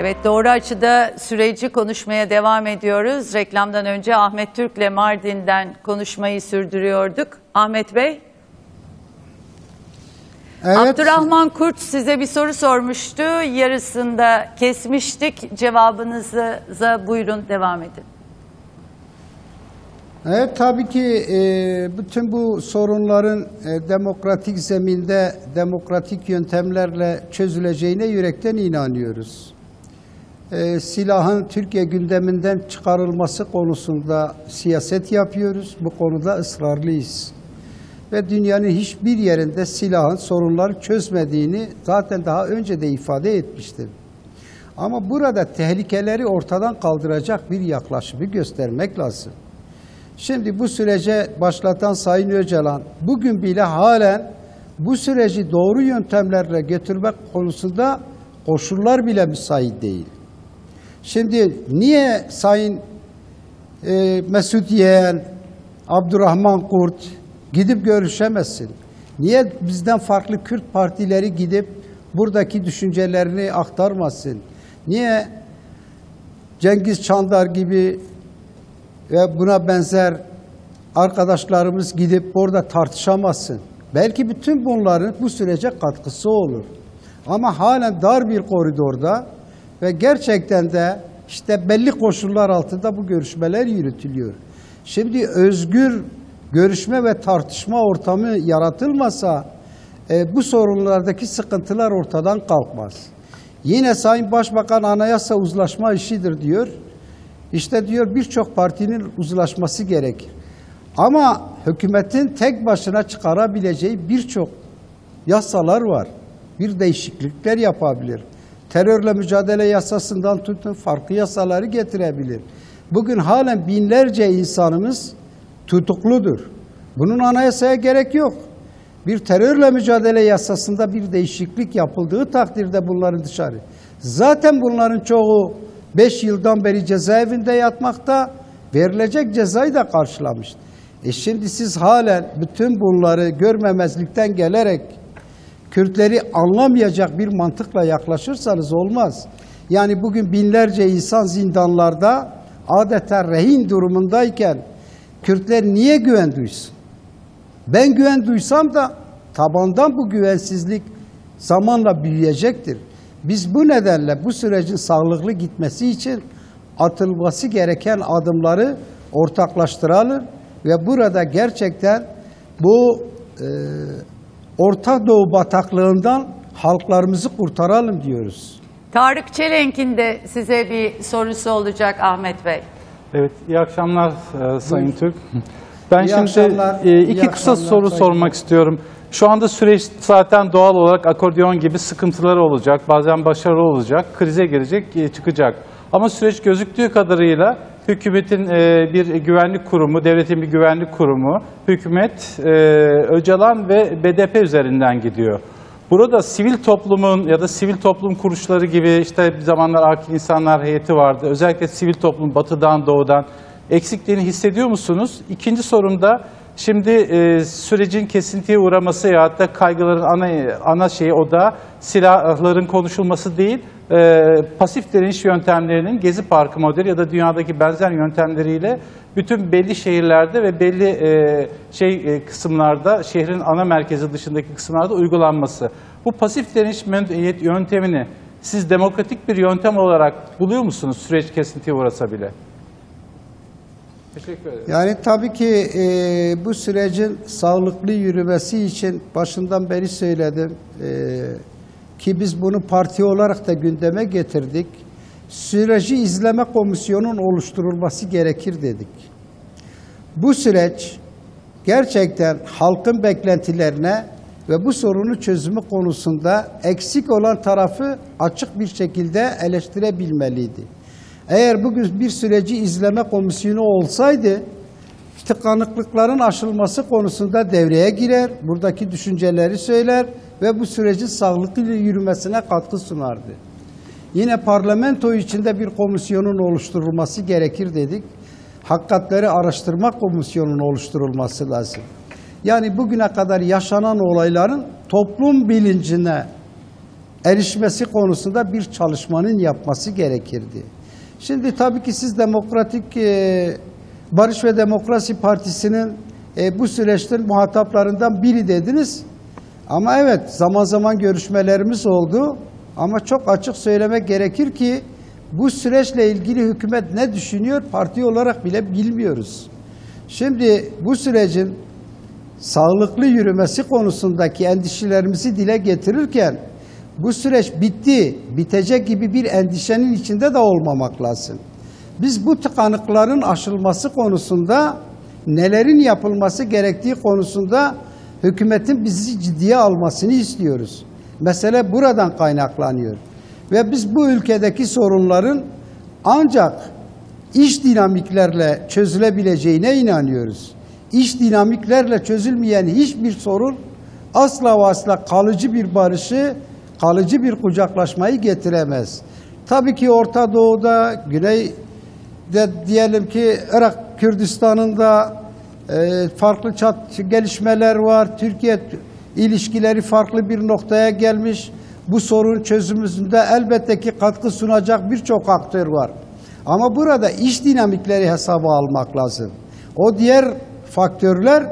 Evet doğru açıda süreci konuşmaya devam ediyoruz. Reklamdan önce Ahmet Türk'le Mardin'den konuşmayı sürdürüyorduk. Ahmet Bey, Evet. Abdurrahman Kurt size bir soru sormuştu. Yarısında kesmiştik. Cevabınıza buyurun devam edin. Evet tabii ki e, bütün bu sorunların e, demokratik zeminde demokratik yöntemlerle çözüleceğine yürekten inanıyoruz. E, silahın Türkiye gündeminden çıkarılması konusunda siyaset yapıyoruz. Bu konuda ısrarlıyız. Ve dünyanın hiçbir yerinde silahın sorunları çözmediğini zaten daha önce de ifade etmiştim. Ama burada tehlikeleri ortadan kaldıracak bir yaklaşımı göstermek lazım. Şimdi bu sürece başlatan Sayın Öcalan bugün bile halen bu süreci doğru yöntemlerle götürmek konusunda koşullar bile müsait değil. Şimdi niye Sayın e, Mesut Yeğen, Abdurrahman Kurt gidip görüşemezsin? Niye bizden farklı Kürt partileri gidip buradaki düşüncelerini aktarmasın? Niye Cengiz Çandar gibi ve buna benzer arkadaşlarımız gidip orada tartışamazsın. Belki bütün bunların bu sürece katkısı olur. Ama halen dar bir koridorda ve gerçekten de işte belli koşullar altında bu görüşmeler yürütülüyor. Şimdi özgür görüşme ve tartışma ortamı yaratılmasa e, bu sorunlardaki sıkıntılar ortadan kalkmaz. Yine Sayın Başbakan anayasa uzlaşma işidir diyor. İşte diyor birçok partinin uzlaşması gerekir. Ama hükümetin tek başına çıkarabileceği birçok yasalar var. Bir değişiklikler yapabilir. Terörle mücadele yasasından tutun farklı yasaları getirebilir. Bugün halen binlerce insanımız tutukludur. Bunun anayasaya gerek yok. Bir terörle mücadele yasasında bir değişiklik yapıldığı takdirde bunların dışarı. Zaten bunların çoğu 5 yıldan beri cezaevinde yatmakta, verilecek cezayı da karşılamış. E şimdi siz halen bütün bunları görmemezlikten gelerek Kürtleri anlamayacak bir mantıkla yaklaşırsanız olmaz. Yani bugün binlerce insan zindanlarda adeta rehin durumundayken Kürtler niye güven duysun? Ben güven duysam da tabandan bu güvensizlik zamanla büyüyecektir. Biz bu nedenle bu sürecin sağlıklı gitmesi için atılması gereken adımları ortaklaştıralım ve burada gerçekten bu e, Orta Doğu bataklığından halklarımızı kurtaralım diyoruz. Tarık Çelenk'in de size bir sorusu olacak Ahmet Bey. Evet, iyi akşamlar e, Sayın Türk. Ben İyi şimdi akşamlar, e, iki kısa soru Sayın sormak istiyorum. Şu anda süreç zaten doğal olarak akordeon gibi sıkıntıları olacak, bazen başarılı olacak, krize girecek, e, çıkacak. Ama süreç gözüktüğü kadarıyla hükümetin e, bir güvenlik kurumu, devletin bir güvenlik kurumu, hükümet, e, Öcalan ve BDP üzerinden gidiyor. Burada sivil toplumun ya da sivil toplum kuruluşları gibi işte bir zamanlar Akil İnsanlar Heyeti vardı. Özellikle sivil toplum batıdan doğudan eksikliğini hissediyor musunuz? İkinci sorum da şimdi e, sürecin kesintiye uğraması ya da kaygıların ana, ana şeyi o da silahların konuşulması değil, e, pasif direniş yöntemlerinin Gezi Parkı modeli ya da dünyadaki benzer yöntemleriyle bütün belli şehirlerde ve belli e, şey e, kısımlarda, şehrin ana merkezi dışındaki kısımlarda uygulanması. Bu pasif direniş yöntemini siz demokratik bir yöntem olarak buluyor musunuz süreç kesintiye uğrasa bile? Teşekkür ederim. Yani tabii ki e, bu sürecin sağlıklı yürümesi için başından beri söyledim e, ki biz bunu parti olarak da gündeme getirdik. Süreci izleme komisyonun oluşturulması gerekir dedik. Bu süreç gerçekten halkın beklentilerine ve bu sorunu çözümü konusunda eksik olan tarafı açık bir şekilde eleştirebilmeliydi. Eğer bugün bir süreci izleme komisyonu olsaydı tıkanıklıkların aşılması konusunda devreye girer, buradaki düşünceleri söyler ve bu sürecin sağlıklı yürümesine katkı sunardı. Yine parlamento içinde bir komisyonun oluşturulması gerekir dedik. Hakikatleri Araştırma Komisyonu'nun oluşturulması lazım. Yani bugüne kadar yaşanan olayların toplum bilincine erişmesi konusunda bir çalışmanın yapması gerekirdi. Şimdi tabii ki siz Demokratik e, Barış ve Demokrasi Partisi'nin e, bu süreçte muhataplarından biri dediniz. Ama evet zaman zaman görüşmelerimiz oldu. Ama çok açık söylemek gerekir ki bu süreçle ilgili hükümet ne düşünüyor parti olarak bile bilmiyoruz. Şimdi bu sürecin sağlıklı yürümesi konusundaki endişelerimizi dile getirirken bu süreç bitti, bitecek gibi bir endişenin içinde de olmamak lazım. Biz bu tıkanıkların aşılması konusunda nelerin yapılması gerektiği konusunda hükümetin bizi ciddiye almasını istiyoruz. Mesele buradan kaynaklanıyor. Ve biz bu ülkedeki sorunların ancak iş dinamiklerle çözülebileceğine inanıyoruz. İş dinamiklerle çözülmeyen hiçbir sorun asla ve asla kalıcı bir barışı, kalıcı bir kucaklaşmayı getiremez. Tabii ki Orta Doğu'da, Güney'de diyelim ki Irak Kürdistan'ın da e, farklı çat, gelişmeler var. Türkiye ilişkileri farklı bir noktaya gelmiş. Bu sorun çözümünde elbette ki katkı sunacak birçok aktör var. Ama burada iş dinamikleri hesaba almak lazım. O diğer faktörler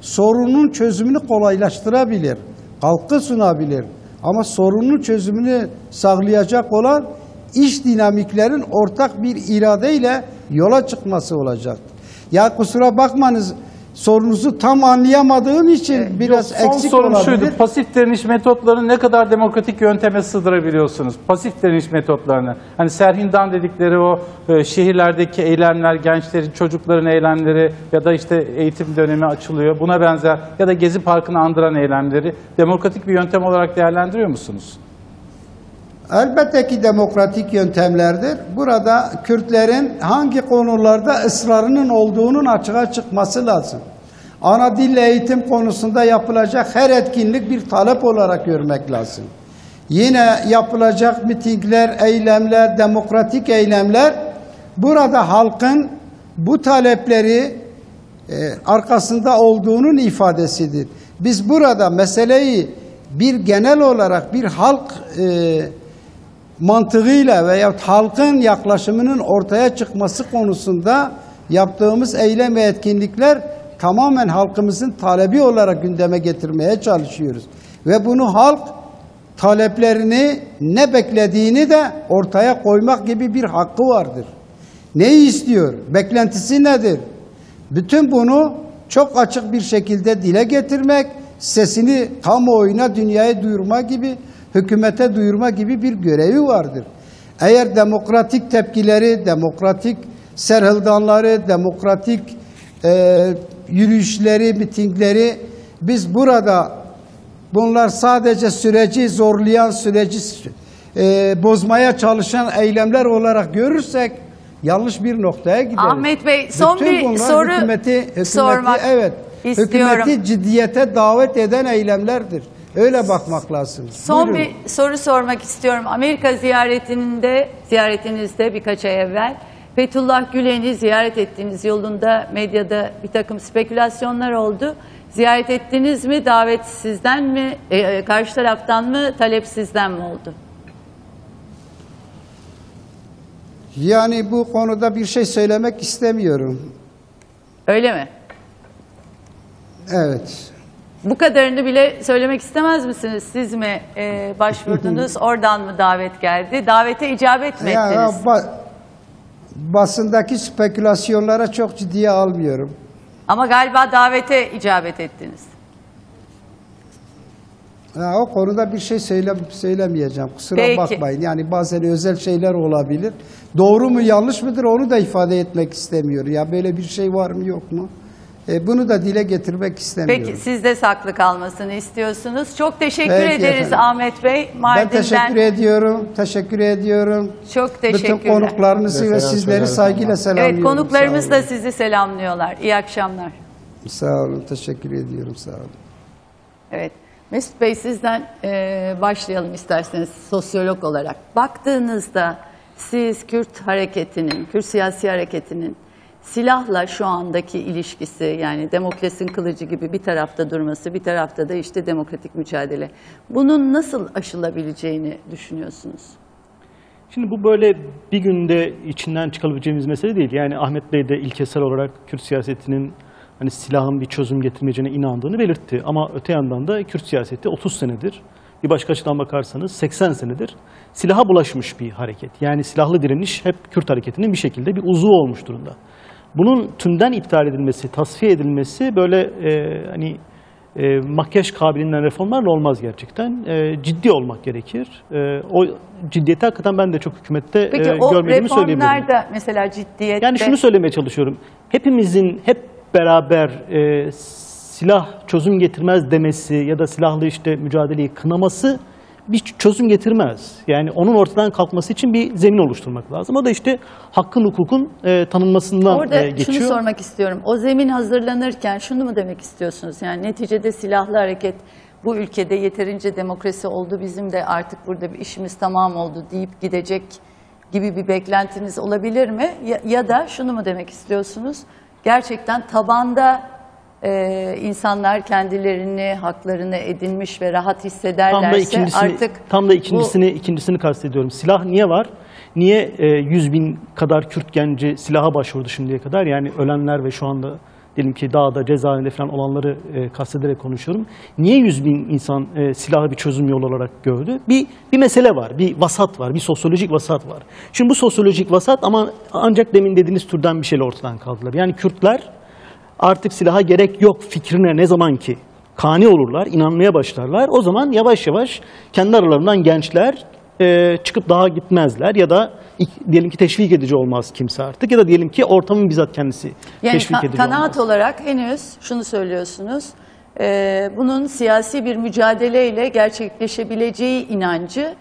sorunun çözümünü kolaylaştırabilir, katkı sunabilir. Ama sorunun çözümünü sağlayacak olan iş dinamiklerin ortak bir iradeyle yola çıkması olacaktır. Ya kusura bakmanız sorunuzu tam anlayamadığım için biraz Son eksik sorum olabilir. şuydu. Pasif direniş metotlarını ne kadar demokratik yönteme sığdırabiliyorsunuz? Pasif direniş metotlarını. Hani Serhindan dedikleri o e, şehirlerdeki eylemler, gençlerin, çocukların eylemleri ya da işte eğitim dönemi açılıyor. Buna benzer ya da Gezi Parkı'nı andıran eylemleri demokratik bir yöntem olarak değerlendiriyor musunuz? Elbette ki demokratik yöntemlerdir. Burada Kürtlerin hangi konularda ısrarının olduğunun açığa çıkması lazım. Ana dille eğitim konusunda yapılacak her etkinlik bir talep olarak görmek lazım. Yine yapılacak mitingler, eylemler, demokratik eylemler burada halkın bu talepleri e, arkasında olduğunun ifadesidir. Biz burada meseleyi bir genel olarak bir halk e, mantığıyla veya halkın yaklaşımının ortaya çıkması konusunda yaptığımız eylem ve etkinlikler tamamen halkımızın talebi olarak gündeme getirmeye çalışıyoruz. Ve bunu halk taleplerini ne beklediğini de ortaya koymak gibi bir hakkı vardır. Neyi istiyor? Beklentisi nedir? Bütün bunu çok açık bir şekilde dile getirmek, sesini kamuoyuna, dünyaya duyurma gibi, hükümete duyurma gibi bir görevi vardır. Eğer demokratik tepkileri, demokratik serhildanları, demokratik e, yürüyüşleri, mitingleri biz burada bunlar sadece süreci zorlayan, süreci e, bozmaya çalışan eylemler olarak görürsek yanlış bir noktaya gideriz. Ahmet Bey, son Bütün bir soru hükümeti, hükümeti, sormak evet, istiyorum. Hükümeti ciddiyete davet eden eylemlerdir. Öyle bakmak lazım. Son Buyurun. bir soru sormak istiyorum. Amerika ziyaretinde, ziyaretinizde birkaç ay evvel Fethullah Gülen'i ziyaret ettiğiniz yolunda medyada bir takım spekülasyonlar oldu. Ziyaret ettiniz mi? Davet sizden mi? e, e, karşı taraftan mı? Talep sizden mi oldu? Yani bu konuda bir şey söylemek istemiyorum. Öyle mi? Evet. Bu kadarını bile söylemek istemez misiniz? Siz mi e, başvurdunuz? Oradan mı davet geldi? Davete icabet mi Ya, ettiniz? ba- basındaki spekülasyonlara çok ciddiye almıyorum. Ama galiba davete icabet ettiniz. Ya, o konuda bir şey söyle, söylemeyeceğim. Kusura Peki. bakmayın. Yani bazen özel şeyler olabilir. Doğru mu yanlış mıdır onu da ifade etmek istemiyor. Ya böyle bir şey var mı yok mu? E, bunu da dile getirmek istemiyorum. Peki siz de saklı kalmasını istiyorsunuz. Çok teşekkür Peki ederiz efendim. Ahmet Bey. ben Mardin'den teşekkür ediyorum. Teşekkür ediyorum. çok Bütün teşekkürler. konuklarınızı ve sizleri saygıyla selamlıyorum. Evet konuklarımız da sizi selamlıyorlar. İyi akşamlar. Sağ olun. Teşekkür ediyorum. Sağ olun. Evet. Mesut Bey sizden e, başlayalım isterseniz sosyolog olarak. Baktığınızda siz Kürt hareketinin, Kürt siyasi hareketinin silahla şu andaki ilişkisi yani demokrasinin kılıcı gibi bir tarafta durması, bir tarafta da işte demokratik mücadele. Bunun nasıl aşılabileceğini düşünüyorsunuz? Şimdi bu böyle bir günde içinden çıkabileceğimiz mesele değil. Yani Ahmet Bey de ilkesel olarak Kürt siyasetinin hani silahın bir çözüm getirmeyeceğine inandığını belirtti. Ama öte yandan da Kürt siyaseti 30 senedir, bir başka açıdan bakarsanız 80 senedir silaha bulaşmış bir hareket. Yani silahlı direniş hep Kürt hareketinin bir şekilde bir uzvu olmuş durumda. Bunun tümden iptal edilmesi, tasfiye edilmesi böyle e, hani e, makyaj kabiliğinden reformlarla olmaz gerçekten. E, ciddi olmak gerekir. E, o ciddiyeti hakikaten ben de çok hükümette Peki e, o görmediğimi söyleyebilirim. reformlarda mesela ciddiyette... Yani şunu söylemeye çalışıyorum. Hepimizin hep beraber e, silah çözüm getirmez demesi ya da silahlı işte mücadeleyi kınaması bir çözüm getirmez. Yani onun ortadan kalkması için bir zemin oluşturmak lazım. O da işte hakkın hukukun e, tanınmasından Orada e, geçiyor. şunu sormak istiyorum. O zemin hazırlanırken şunu mu demek istiyorsunuz? Yani neticede silahlı hareket bu ülkede yeterince demokrasi oldu. Bizim de artık burada bir işimiz tamam oldu deyip gidecek gibi bir beklentiniz olabilir mi? Ya, ya da şunu mu demek istiyorsunuz? Gerçekten tabanda e, insanlar kendilerini, haklarını edinmiş ve rahat Tam da hissederlerse ikincisini, artık tam da ikincisini, ikincisini kastediyorum. Silah niye var? Niye e, 100 bin kadar Kürt genci silaha başvurdu şimdiye kadar? Yani ölenler ve şu anda diyelim ki dağda, cezaevinde falan olanları e, kastederek konuşuyorum. Niye 100 bin insan e, silahı bir çözüm yolu olarak gördü? Bir, bir mesele var, bir vasat var, bir sosyolojik vasat var. Şimdi bu sosyolojik vasat ama ancak demin dediğiniz türden bir şeyle ortadan kaldılar. Yani Kürtler artık silaha gerek yok fikrine ne zaman ki kani olurlar, inanmaya başlarlar. O zaman yavaş yavaş kendi aralarından gençler e, çıkıp daha gitmezler ya da diyelim ki teşvik edici olmaz kimse artık ya da diyelim ki ortamın bizzat kendisi Yani teşvik edici kanaat olmaz. olarak henüz şunu söylüyorsunuz. e, bunun siyasi bir mücadeleyle gerçekleşebileceği inancı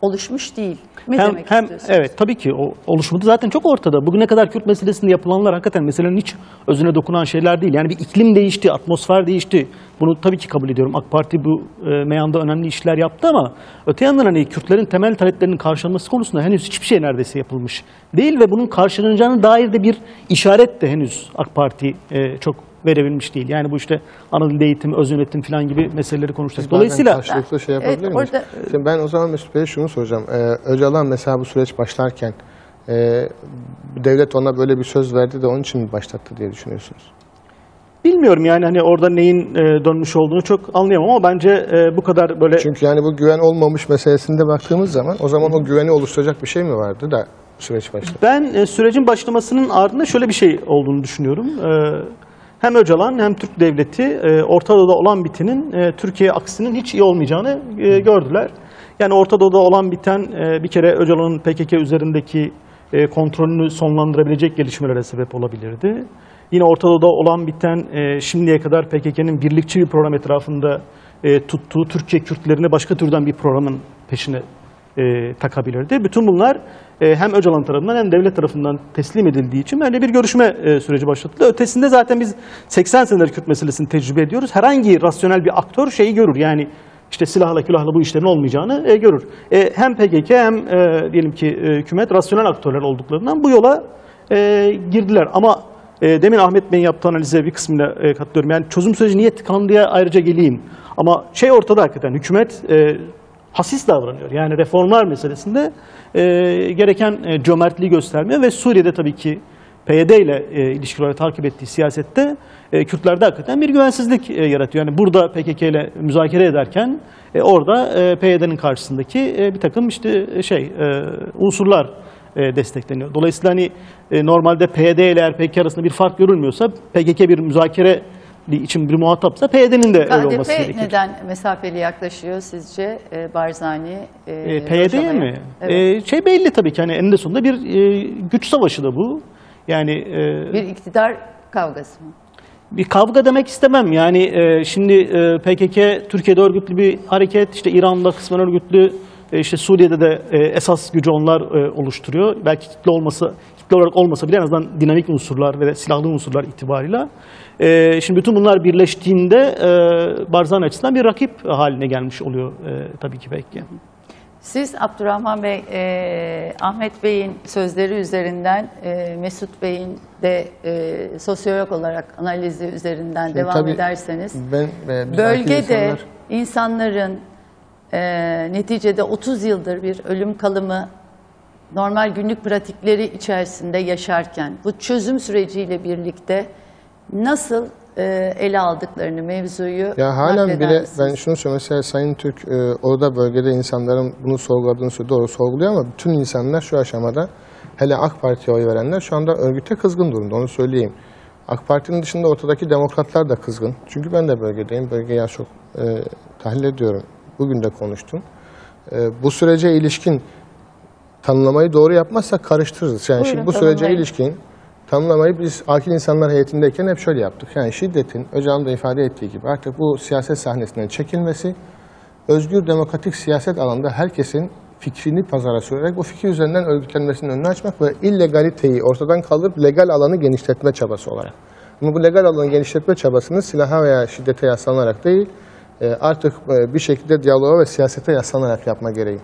oluşmuş değil. Ne Hem, demek hem evet tabii ki o oluşumu da zaten çok ortada. Bugüne kadar Kürt meselesinde yapılanlar hakikaten meselenin hiç özüne dokunan şeyler değil. Yani bir iklim değişti, atmosfer değişti. Bunu tabii ki kabul ediyorum. AK Parti bu e, meyanda önemli işler yaptı ama öte yandan hani Kürtlerin temel taleplerinin karşılanması konusunda henüz hiçbir şey neredeyse yapılmış değil ve bunun karşılanacağına dair de bir işaret de henüz AK Parti e, çok verebilmiş değil. Yani bu işte ana dilde eğitim, öz yönetim falan gibi meseleleri konuşacağız. Dolayısıyla karşılıklı şey Evet, yapabilir miyiz? orada- Şimdi ben o zaman Mesut Bey'e şunu soracağım. Ee, Öcalan mesela bu süreç başlarken e, devlet ona böyle bir söz verdi de onun için mi başlattı diye düşünüyorsunuz? Bilmiyorum yani hani orada neyin e, dönmüş olduğunu çok anlayamam ama bence e, bu kadar böyle Çünkü yani bu güven olmamış meselesinde baktığımız zaman o zaman o güveni oluşturacak bir şey mi vardı da süreç başladı? ben e, sürecin başlamasının ardında şöyle bir şey olduğunu düşünüyorum. E, hem Öcalan hem Türk devleti e, Orta Doğu'da olan bitinin e, Türkiye aksinin hiç iyi olmayacağını e, gördüler. Yani Orta Doğu'da olan biten bir kere Öcalan'ın PKK üzerindeki kontrolünü sonlandırabilecek gelişmelere sebep olabilirdi. Yine Orta Doğu'da olan biten şimdiye kadar PKK'nın birlikçi bir program etrafında tuttuğu Türkiye Kürtlerini başka türden bir programın peşine takabilirdi. Bütün bunlar hem Öcalan tarafından hem devlet tarafından teslim edildiği için böyle bir görüşme e, süreci başlatıldı. Ötesinde zaten biz 80 senedir Kürt meselesini tecrübe ediyoruz. Herhangi rasyonel bir aktör şeyi görür. Yani işte silahla külahla bu işlerin olmayacağını e, görür. E, hem PKK hem e, diyelim ki e, hükümet rasyonel aktörler olduklarından bu yola e, girdiler. Ama e, demin Ahmet Bey'in yaptığı analize bir kısmıyla e, katılıyorum. Yani çözüm süreci niye tıkandıya ayrıca geleyim. Ama şey ortada hakikaten hükümet e, hasis davranıyor. Yani reformlar meselesinde e, gereken e, cömertliği göstermiyor ve Suriye'de tabii ki PYD ile e, ilişkili olarak takip ettiği siyasette e, Kürtlerde hakikaten bir güvensizlik e, yaratıyor. Yani burada PKK ile müzakere ederken e, orada e, PYD'nin karşısındaki e, bir takım işte e, şey e, unsurlar e, destekleniyor. Dolayısıyla hani e, normalde PYD ile PKK arasında bir fark görülmüyorsa PKK bir müzakere için bir muhatapsa PYD'nin de öyle olması KDP gerekir. neden mesafeli yaklaşıyor sizce e, Barzani? E, E, PYD'ye mi? Evet. E, şey belli tabii ki hani eninde sonunda bir e, güç savaşı da bu. Yani e, bir iktidar kavgası mı? bir kavga demek istemem. Yani e, şimdi e, PKK Türkiye'de örgütlü bir hareket, işte İran'da kısmen örgütlü, e, işte Suriye'de de e, esas gücü onlar e, oluşturuyor. Belki kitle olması, kitle olarak olmasa bile en azından dinamik unsurlar ve silahlı unsurlar itibarıyla. E, şimdi bütün bunlar birleştiğinde e, Barzani açısından bir rakip haline gelmiş oluyor e, tabii ki belki. Siz Abdurrahman Bey, e, Ahmet Bey'in sözleri üzerinden, e, Mesut Bey'in de e, sosyolog olarak analizi üzerinden Şimdi devam ederseniz, Ben, e, bölgede insanlar- insanların e, neticede 30 yıldır bir ölüm kalımı normal günlük pratikleri içerisinde yaşarken bu çözüm süreciyle birlikte nasıl e, ele aldıklarını mevzuyu Ya halen bile misiniz? ben şunu söyleyeyim mesela Sayın Türk e, orada bölgede insanların bunu sorguladığını söylüyor. Doğru sorguluyor ama bütün insanlar şu aşamada hele AK Parti'ye oy verenler şu anda örgüte kızgın durumda onu söyleyeyim. AK Parti'nin dışında ortadaki demokratlar da kızgın. Çünkü ben de bölgedeyim. Bölgeyi çok e, tahlil ediyorum. Bugün de konuştum. E, bu sürece ilişkin tanımlamayı doğru yapmazsak karıştırırız. Yani Buyurun, şimdi bu sürece tanımlayın. ilişkin tanımlamayı biz akil insanlar heyetindeyken hep şöyle yaptık. Yani şiddetin Öcalan da ifade ettiği gibi artık bu siyaset sahnesinden çekilmesi, özgür demokratik siyaset alanında herkesin fikrini pazara sürerek bu fikir üzerinden örgütlenmesinin önünü açmak ve illegaliteyi ortadan kaldırıp legal alanı genişletme çabası olarak. Ama bu legal alanı genişletme çabasını silaha veya şiddete yaslanarak değil, artık e, bir şekilde diyaloğa ve siyasete yaslanarak yapma gereği.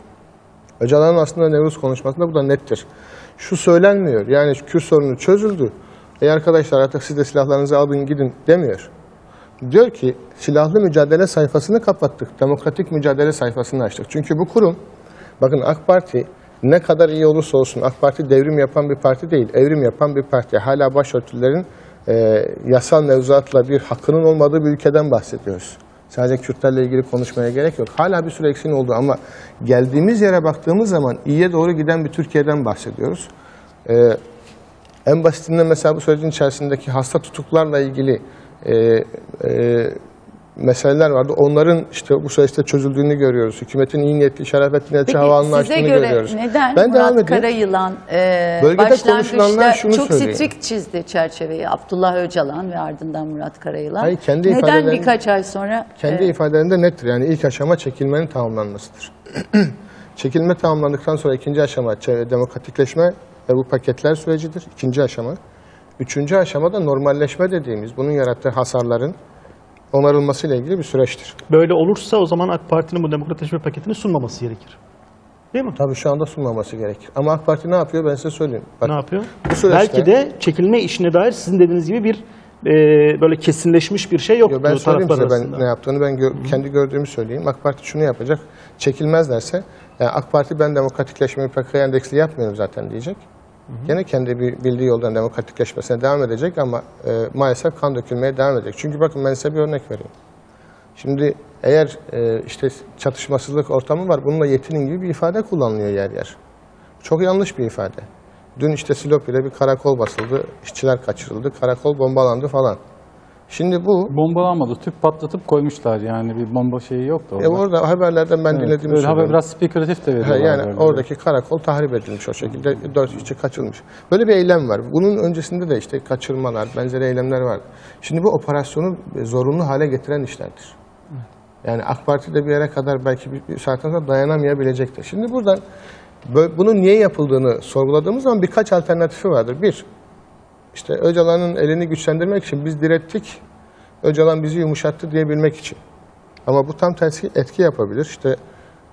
Öcalan'ın aslında Nevruz konuşmasında bu da nettir. Şu söylenmiyor. Yani Kürt sorunu çözüldü. Ey arkadaşlar artık siz de silahlarınızı alın gidin demiyor. Diyor ki silahlı mücadele sayfasını kapattık. Demokratik mücadele sayfasını açtık. Çünkü bu kurum bakın AK Parti ne kadar iyi olursa olsun AK Parti devrim yapan bir parti değil. Evrim yapan bir parti. Hala başörtülerin e, yasal mevzuatla bir hakkının olmadığı bir ülkeden bahsediyoruz. Sadece Kürtlerle ilgili konuşmaya gerek yok. Hala bir sürü eksiğin oldu ama geldiğimiz yere baktığımız zaman iyiye doğru giden bir Türkiye'den bahsediyoruz. Ee, en basitinden mesela bu sürecin içerisindeki hasta tutuklarla ilgili e, e, meseleler vardı. Onların işte bu süreçte çözüldüğünü görüyoruz. Hükümetin iyi niyetli, şerafetli niyetli size açtığını göre görüyoruz. neden ben Murat. Karayılan e, Bölgede başlangıçta şunu çok söyleyeyim. strik çizdi çerçeveyi Abdullah Öcalan ve ardından Murat Karayılan. Hayır, kendi neden birkaç ay sonra Kendi e, ifadelerinde nettir. Yani ilk aşama çekilmenin tamamlanmasıdır. Çekilme tamamlandıktan sonra ikinci aşama demokratikleşme ve bu paketler sürecidir. İkinci aşama. Üçüncü aşama da normalleşme dediğimiz bunun yarattığı hasarların onarılmasıyla ilgili bir süreçtir. Böyle olursa o zaman AK Parti'nin bu demokratikleşme paketini sunmaması gerekir. Değil mi? Tabii şu anda sunmaması gerekir. Ama AK Parti ne yapıyor ben size söyleyeyim. Bak, ne yapıyor? bu süreçte- Belki de çekilme işine dair sizin dediğiniz gibi bir e, böyle kesinleşmiş bir şey yoktu Yo, ben söyleyeyim size arasında. ben ne yaptığını ben gö- kendi gördüğümü söyleyeyim. AK Parti şunu yapacak. Çekilmezlerse yani AK Parti ben demokratikleşmeyi PKK endeksli yapmıyorum zaten diyecek. Gene kendi bildiği yoldan demokratikleşmesine devam edecek ama e, maalesef kan dökülmeye devam edecek. Çünkü bakın ben size bir örnek vereyim. Şimdi eğer e, işte çatışmasızlık ortamı var bununla yetinin gibi bir ifade kullanılıyor yer yer. Çok yanlış bir ifade. Dün işte Silopi'de bir karakol basıldı, işçiler kaçırıldı, karakol bombalandı falan. Şimdi bu Bombalanmadı. Tüp patlatıp koymuşlar yani bir bomba şeyi yoktu orada. E orada haberlerden ben Evet, dinlediğimi böyle haber biraz spekülatif de veriyorlar. yani böyle. oradaki karakol tahrip edilmiş o şekilde. Dört işçi kaçırılmış. Böyle bir eylem var. Bunun öncesinde de işte kaçırmalar, benzeri eylemler var. Şimdi bu operasyonu zorunlu hale getiren işlerdir. Yani AK Parti de bir yere kadar belki bir, bir saatten sonra dayanamayabilecektir. Şimdi buradan bö- bunun niye yapıldığını sorguladığımız zaman birkaç alternatifi vardır. Bir, işte Öcalan'ın elini güçlendirmek için biz direttik, Öcalan bizi yumuşattı diyebilmek için. Ama bu tam tersi etki yapabilir. İşte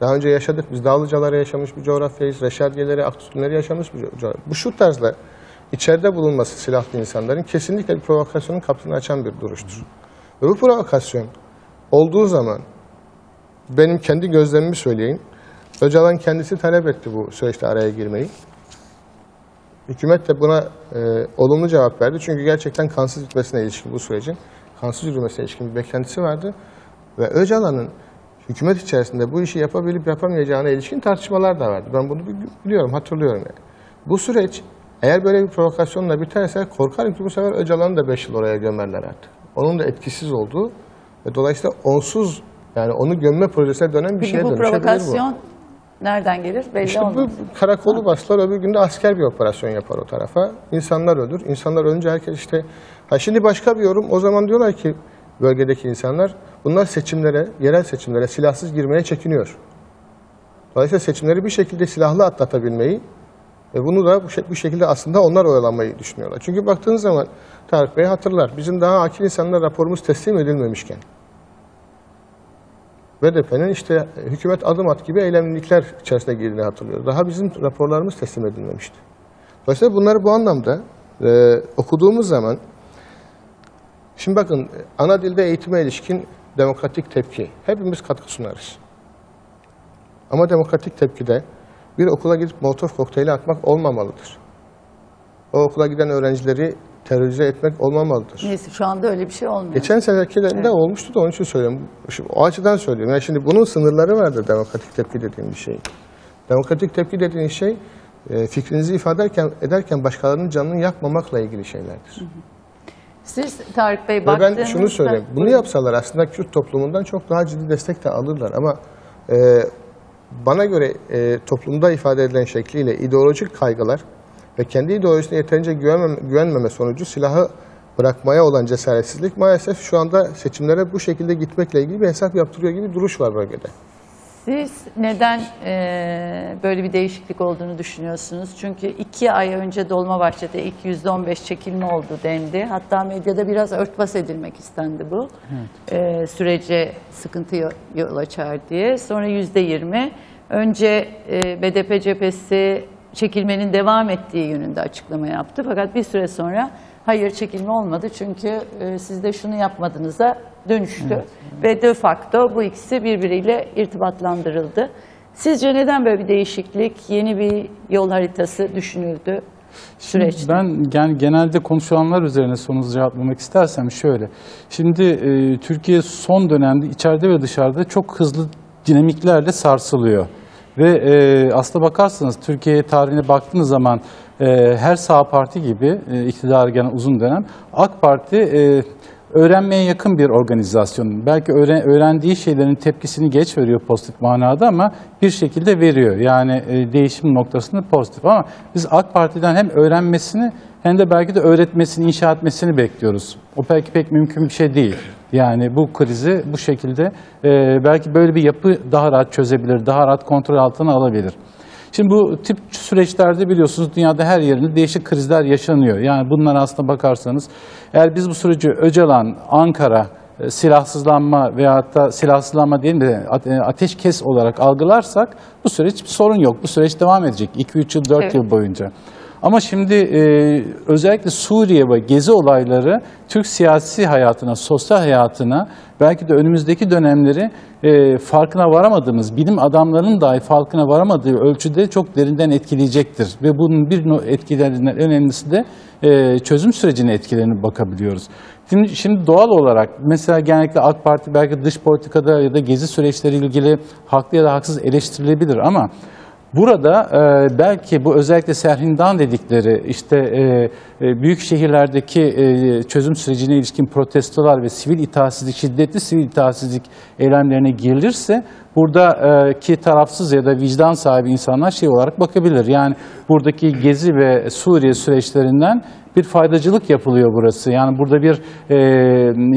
daha önce yaşadık. Biz Dağlıcaları yaşamış bir coğrafyayız. Reşadiyeleri, Aktütünleri yaşamış bir coğrafya. Bu şu tarzda içeride bulunması silahlı insanların kesinlikle bir provokasyonun kapısını açan bir duruştur. Ve bu provokasyon olduğu zaman benim kendi gözlemimi söyleyeyim. Öcalan kendisi talep etti bu süreçte araya girmeyi. Hükümet de buna e, olumlu cevap verdi. Çünkü gerçekten kansız bitmesine ilişkin bu sürecin kansız yürümesine ilişkin bir beklentisi vardı. Ve Öcalan'ın hükümet içerisinde bu işi yapabilip yapamayacağına ilişkin tartışmalar da vardı. Ben bunu bi- biliyorum, hatırlıyorum yani. Bu süreç eğer böyle bir provokasyonla biterse korkarım ki bu sefer Öcalan'ı da 5 yıl oraya gömerler artık. Onun da etkisiz olduğu ve dolayısıyla onsuz yani onu gömme projesine dönen bir peki şeye bu dönüşebilir bu. provokasyon nereden gelir belli İşte bu olmaz. karakolu bastılar öbür günde asker bir operasyon yapar o tarafa. İnsanlar ölür. İnsanlar ölünce herkes işte... Ha şimdi başka bir yorum. O zaman diyorlar ki bölgedeki insanlar bunlar seçimlere, yerel seçimlere silahsız girmeye çekiniyor. Dolayısıyla seçimleri bir şekilde silahlı atlatabilmeyi ve bunu da bu, şek- bu şekilde aslında onlar oyalanmayı düşünüyorlar. Çünkü baktığınız zaman Tarık Bey hatırlar. Bizim daha akil insanlara raporumuz teslim edilmemişken BDP'nin işte hükümet adım at gibi eylemlilikler içerisine girdiğini hatırlıyoruz. Daha bizim raporlarımız teslim edilmemişti. Dolayısıyla bunları bu anlamda e, okuduğumuz zaman şimdi bakın ana dilde eğitime ilişkin demokratik tepki hepimiz katkı sunarız. Ama demokratik tepkide bir okula gidip molotof kokteyli atmak olmamalıdır. O okula giden öğrencileri terörize etmek olmamalıdır. Neyse şu anda öyle bir şey olmuyor. Geçen senekilerinde olmuştu da onun için söylüyorum. Şimdi o açıdan söylüyorum. Yani şimdi bunun sınırları vardır demokratik tepki dediğim bir şey. Demokratik tepki dediğin şey e, fikrinizi ifade ederken, ederken başkalarının canını yakmamakla ilgili şeylerdir. Siz Tarık Bey baktığınızda... ben şunu söyleyeyim. Bunu Buyurun. yapsalar aslında Kürt toplumundan çok daha ciddi destek de alırlar. Ama e, bana göre e, toplumda ifade edilen şekliyle ideolojik kaygılar ve kendi ideolojisine yeterince güvenmeme, güvenmeme sonucu silahı bırakmaya olan cesaretsizlik maalesef şu anda seçimlere bu şekilde gitmekle ilgili bir hesap yaptırıyor gibi bir duruş var bölgede. Siz neden eee, böyle bir değişiklik olduğunu düşünüyorsunuz? Çünkü iki ay önce Dolmabahçe'de ilk yüzde on beş çekilme oldu dendi. Hatta medyada biraz örtbas edilmek istendi bu. Eee, sürece sıkıntı yo- yol açar diye. Sonra yüzde yirmi. Önce eee, BDP cephesi çekilmenin devam ettiği yönünde açıklama yaptı. Fakat bir süre sonra hayır çekilme olmadı çünkü eee, siz de şunu yapmadığınıza dönüştü. Ve de facto bu ikisi birbiriyle irtibatlandırıldı. Sizce neden böyle bir değişiklik, yeni bir yol haritası düşünüldü süreçte? Ben yani genelde konuşulanlar üzerine sorunuzu cevaplamak istersem şöyle. Şimdi e, Türkiye son dönemde içeride ve dışarıda çok hızlı dinamiklerle sarsılıyor. Ve e, aslına bakarsanız Türkiye tarihine baktığınız zaman e, her sağ parti gibi e, iktidar gelen uzun dönem AK Parti e, öğrenmeye yakın bir organizasyon. Belki öğren, öğrendiği şeylerin tepkisini geç veriyor pozitif manada ama bir şekilde veriyor. Yani e, değişim noktasında pozitif ama biz AK Parti'den hem öğrenmesini hem de belki de öğretmesini, inşa etmesini bekliyoruz. O belki pek mümkün bir şey değil. Yani bu krizi bu şekilde e, belki böyle bir yapı daha rahat çözebilir, daha rahat kontrol altına alabilir. Şimdi bu tip süreçlerde biliyorsunuz dünyada her yerinde değişik krizler yaşanıyor. Yani bunlar aslına bakarsanız eğer biz bu süreci Öcalan, Ankara, e, silahsızlanma veyahut da silahsızlanma değil de e, ateşkes olarak algılarsak bu süreç sorun yok. Bu süreç devam edecek 2-3 yıl, 4 Evet. yıl boyunca. Ama şimdi e, özellikle Suriye ve Gezi olayları Türk siyasi hayatına, sosyal hayatına belki de önümüzdeki dönemleri e, farkına varamadığımız, bilim adamlarının dahi farkına varamadığı ölçüde çok derinden etkileyecektir. Ve bunun bir etkilerinden önemlisi de e, çözüm sürecine etkilerine bakabiliyoruz. Şimdi, şimdi doğal olarak mesela genellikle AK Parti belki dış politikada ya da gezi süreçleriyle ilgili haklı ya da haksız eleştirilebilir ama Burada e, belki bu özellikle Serhindan dedikleri işte e, e, büyük şehirlerdeki e, çözüm sürecine ilişkin protestolar ve sivil itaatsizlik, şiddetli sivil itaatsizlik eylemlerine girilirse buradaki tarafsız ya da vicdan sahibi insanlar şey olarak bakabilir. Yani buradaki Gezi ve Suriye süreçlerinden bir faydacılık yapılıyor burası. Yani burada bir e,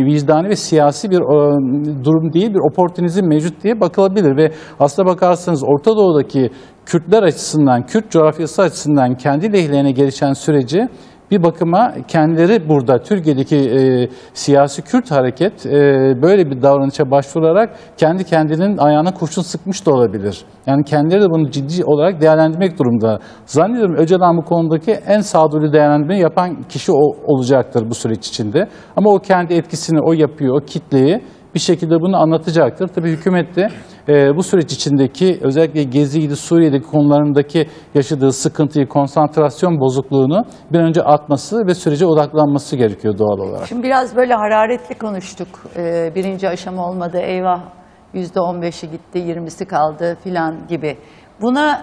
vicdani ve siyasi bir e, durum değil, bir oportunizm mevcut diye bakılabilir ve aslına bakarsanız Orta Doğu'daki Kürtler açısından, Kürt coğrafyası açısından kendi lehlerine gelişen süreci bir bakıma kendileri burada Türkiye'deki e, siyasi Kürt hareket e, böyle bir davranışa başvurarak kendi kendinin ayağına kurşun sıkmış da olabilir. Yani kendileri de bunu ciddi olarak değerlendirmek durumda. Zannediyorum Öcalan bu konudaki en sağduyulu değerlendirmeyi yapan kişi o, olacaktır bu süreç içinde. Ama o kendi etkisini o yapıyor, o kitleyi bir şekilde bunu anlatacaktır. Tabii hükümet de e, bu süreç içindeki özellikle Gezi'ydi, Suriye'deki konularındaki yaşadığı sıkıntıyı, konsantrasyon bozukluğunu bir önce atması ve sürece odaklanması gerekiyor doğal olarak. Şimdi biraz böyle hararetli konuştuk. Ee, birinci aşama olmadı, eyvah yüzde on beşi gitti, yirmisi kaldı filan gibi. Buna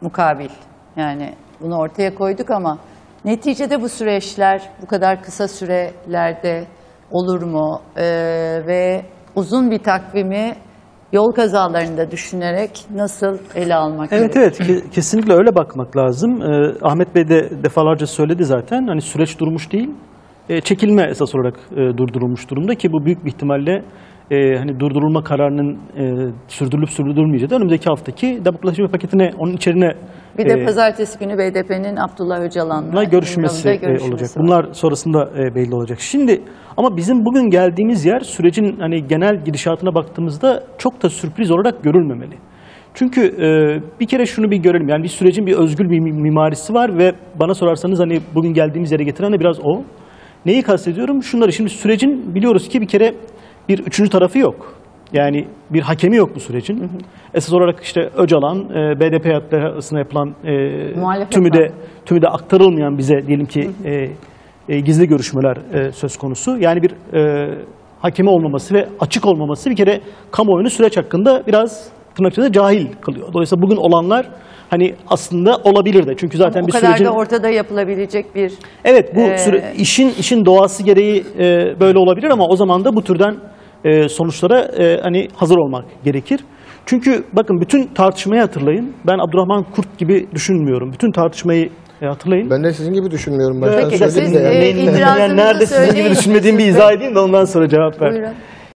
mukabil yani bunu ortaya koyduk ama neticede bu süreçler bu kadar kısa sürelerde olur mu? Ee, ve uzun bir takvimi yol kazalarında düşünerek nasıl ele almak Evet gerekiyor? evet ke- kesinlikle öyle bakmak lazım. Ee, Ahmet Bey de defalarca söyledi zaten. Hani süreç durmuş değil. e, çekilme esas olarak e, durdurulmuş durumda ki bu büyük bir ihtimalle e, hani durdurulma kararının e, sürdürülüp sürdürülmeyeceği de önümüzdeki haftaki demokratikleşme paketine onun içerine Bir de e, pazartesi günü BDP'nin Abdullah Öcalan'la görüşmesi, e, görüşmesi olacak. var. Bunlar sonrasında e, belli olacak. Şimdi ama bizim bugün geldiğimiz yer sürecin hani genel gidişatına baktığımızda çok da sürpriz olarak görülmemeli. Çünkü e, bir kere şunu bir görelim. Yani bir sürecin bir özgül bir mi- mimarisi var ve bana sorarsanız hani bugün geldiğimiz yere getiren de biraz o. Neyi kastediyorum? Şunları şimdi sürecin biliyoruz ki bir kere bir üçüncü tarafı yok. Yani bir hakemi yok bu sürecin. Esas olarak işte Öcalan, e, BDP arasında yapılan e, tümü de tümü de aktarılmayan bize diyelim ki e, e, gizli görüşmeler e, söz konusu. Yani bir e, hakemi olmaması ve açık olmaması bir kere kamuoyunu süreç hakkında biraz tırnak içinde cahil kılıyor. Dolayısıyla bugün olanlar hani aslında olabilir de. Çünkü zaten o bir kadar sürecin da ortada yapılabilecek bir Evet bu Ee, süre, işin işin doğası gereği e, böyle olabilir ama o zaman da bu türden e, sonuçlara e, hani hazır olmak gerekir. Çünkü bakın bütün tartışmayı hatırlayın. Ben Abdurrahman Kurt gibi düşünmüyorum. Bütün tartışmayı e, hatırlayın. Ben de sizin gibi düşünmüyorum. Baştan Peki, söyleyeyim siz, de yani. e, yani nerede sizin söyleyin gibi düşünmediğimi bir izah edeyim de ondan sonra cevap ver. Buyurun.